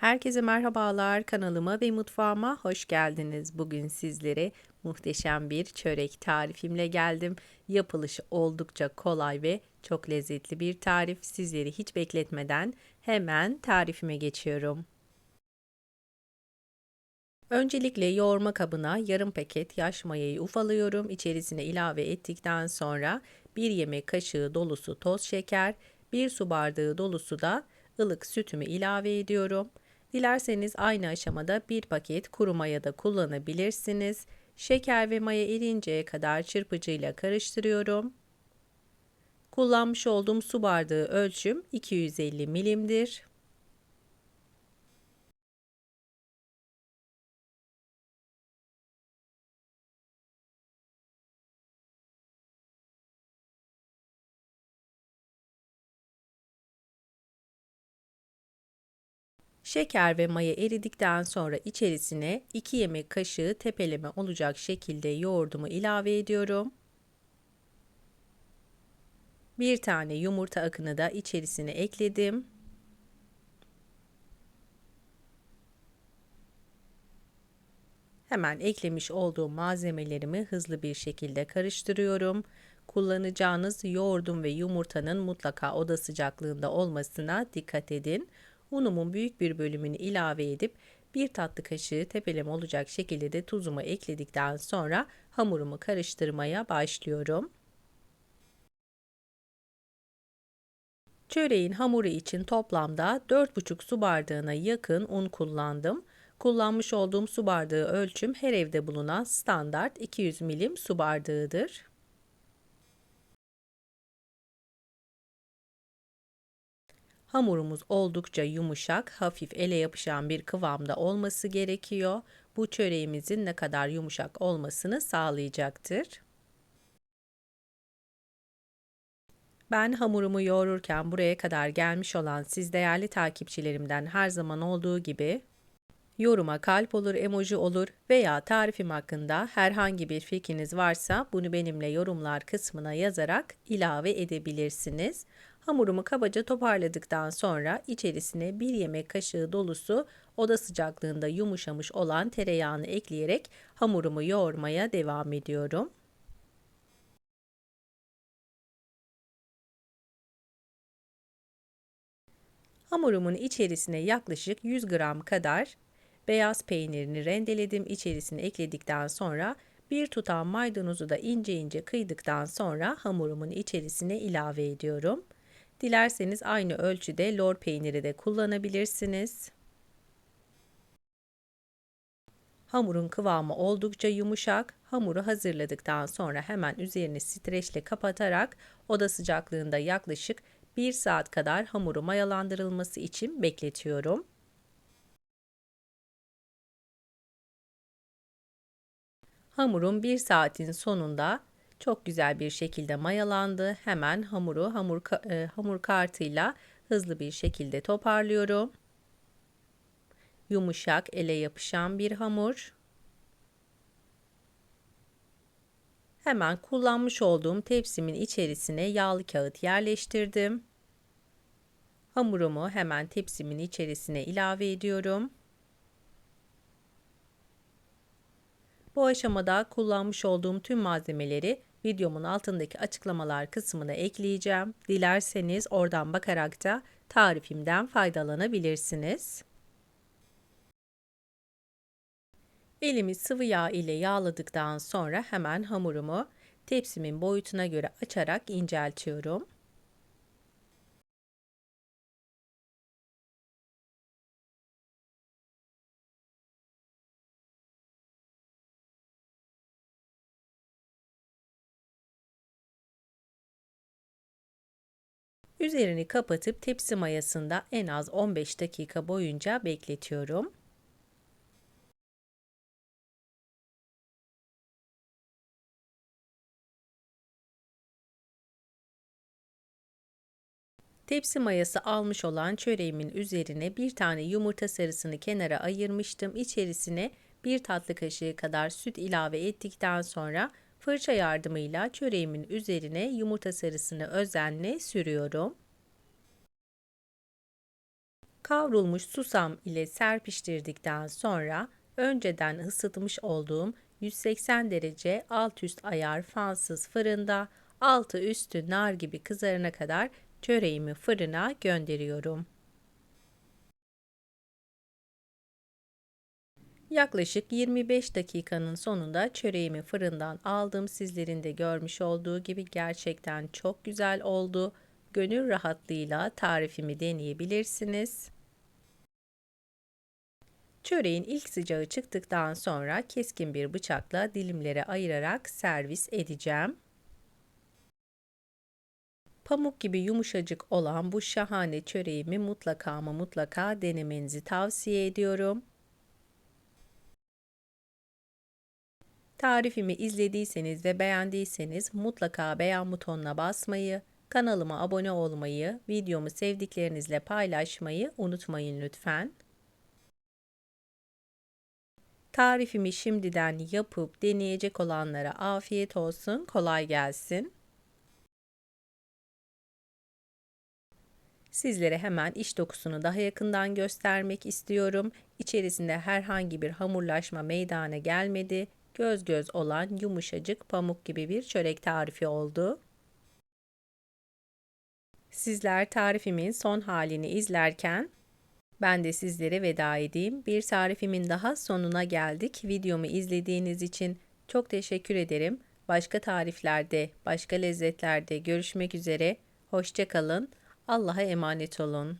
Herkese merhabalar kanalıma ve mutfağıma hoş geldiniz. Bugün sizlere muhteşem bir çörek tarifimle geldim. Yapılışı oldukça kolay ve çok lezzetli bir tarif. Sizleri hiç bekletmeden hemen tarifime geçiyorum. Öncelikle yoğurma kabına yarım paket yaş mayayı ufalıyorum. İçerisine ilave ettikten sonra bir yemek kaşığı dolusu toz şeker, bir su bardağı dolusu da ılık sütümü ilave ediyorum. Dilerseniz aynı aşamada bir paket kuru maya da kullanabilirsiniz. Şeker ve maya erinceye kadar çırpıcıyla karıştırıyorum. Kullanmış olduğum su bardağı ölçüm 250 milimdir. Şeker ve maya eridikten sonra içerisine 2 yemek kaşığı tepeleme olacak şekilde yoğurdumu ilave ediyorum. Bir tane yumurta akını da içerisine ekledim. Hemen eklemiş olduğum malzemelerimi hızlı bir şekilde karıştırıyorum. Kullanacağınız yoğurdun ve yumurtanın mutlaka oda sıcaklığında olmasına dikkat edin. Unumun büyük bir bölümünü ilave edip bir tatlı kaşığı tepeleme olacak şekilde de tuzumu ekledikten sonra hamurumu karıştırmaya başlıyorum. Çöreğin hamuru için toplamda 4,5 su bardağına yakın un kullandım. Kullanmış olduğum su bardağı ölçüm her evde bulunan standart 200 milim su bardağıdır. Hamurumuz oldukça yumuşak, hafif ele yapışan bir kıvamda olması gerekiyor. Bu çöreğimizin ne kadar yumuşak olmasını sağlayacaktır. Ben hamurumu yoğururken buraya kadar gelmiş olan siz değerli takipçilerimden her zaman olduğu gibi yoruma kalp olur, emoji olur veya tarifim hakkında herhangi bir fikriniz varsa bunu benimle yorumlar kısmına yazarak ilave edebilirsiniz. Hamurumu kabaca toparladıktan sonra içerisine bir yemek kaşığı dolusu oda sıcaklığında yumuşamış olan tereyağını ekleyerek hamurumu yoğurmaya devam ediyorum. Hamurumun içerisine yaklaşık 100 gram kadar beyaz peynirini rendeledim. İçerisine ekledikten sonra bir tutam maydanozu da ince ince kıydıktan sonra hamurumun içerisine ilave ediyorum. Dilerseniz aynı ölçüde lor peyniri de kullanabilirsiniz. Hamurun kıvamı oldukça yumuşak. Hamuru hazırladıktan sonra hemen üzerini streçle kapatarak oda sıcaklığında yaklaşık 1 saat kadar hamuru mayalandırılması için bekletiyorum. Hamurum 1 saatin sonunda çok güzel bir şekilde mayalandı. Hemen hamuru hamur, e, hamur kartıyla hızlı bir şekilde toparlıyorum. Yumuşak, ele yapışan bir hamur. Hemen kullanmış olduğum tepsimin içerisine yağlı kağıt yerleştirdim. Hamurumu hemen tepsimin içerisine ilave ediyorum. Bu aşamada kullanmış olduğum tüm malzemeleri videomun altındaki açıklamalar kısmına ekleyeceğim. Dilerseniz oradan bakarak da tarifimden faydalanabilirsiniz. Elimi sıvı yağ ile yağladıktan sonra hemen hamurumu tepsimin boyutuna göre açarak inceltiyorum. Üzerini kapatıp tepsi mayasında en az 15 dakika boyunca bekletiyorum. Tepsi mayası almış olan çöreğimin üzerine bir tane yumurta sarısını kenara ayırmıştım. İçerisine bir tatlı kaşığı kadar süt ilave ettikten sonra Fırça yardımıyla çöreğimin üzerine yumurta sarısını özenle sürüyorum. Kavrulmuş susam ile serpiştirdikten sonra önceden ısıtmış olduğum 180 derece alt üst ayar fansız fırında altı üstü nar gibi kızarana kadar çöreğimi fırına gönderiyorum. Yaklaşık 25 dakikanın sonunda çöreğimi fırından aldım. Sizlerin de görmüş olduğu gibi gerçekten çok güzel oldu. Gönül rahatlığıyla tarifimi deneyebilirsiniz. Çöreğin ilk sıcağı çıktıktan sonra keskin bir bıçakla dilimlere ayırarak servis edeceğim. Pamuk gibi yumuşacık olan bu şahane çöreğimi mutlaka ama mutlaka denemenizi tavsiye ediyorum. Tarifimi izlediyseniz ve beğendiyseniz mutlaka beğen butonuna basmayı, kanalıma abone olmayı, videomu sevdiklerinizle paylaşmayı unutmayın lütfen. Tarifimi şimdiden yapıp deneyecek olanlara afiyet olsun, kolay gelsin. Sizlere hemen iç dokusunu daha yakından göstermek istiyorum. İçerisinde herhangi bir hamurlaşma meydana gelmedi. Göz göz olan yumuşacık pamuk gibi bir çörek tarifi oldu. Sizler tarifimin son halini izlerken ben de sizlere veda edeyim. Bir tarifimin daha sonuna geldik. Videomu izlediğiniz için çok teşekkür ederim. Başka tariflerde, başka lezzetlerde görüşmek üzere. Hoşçakalın. Allah'a emanet olun.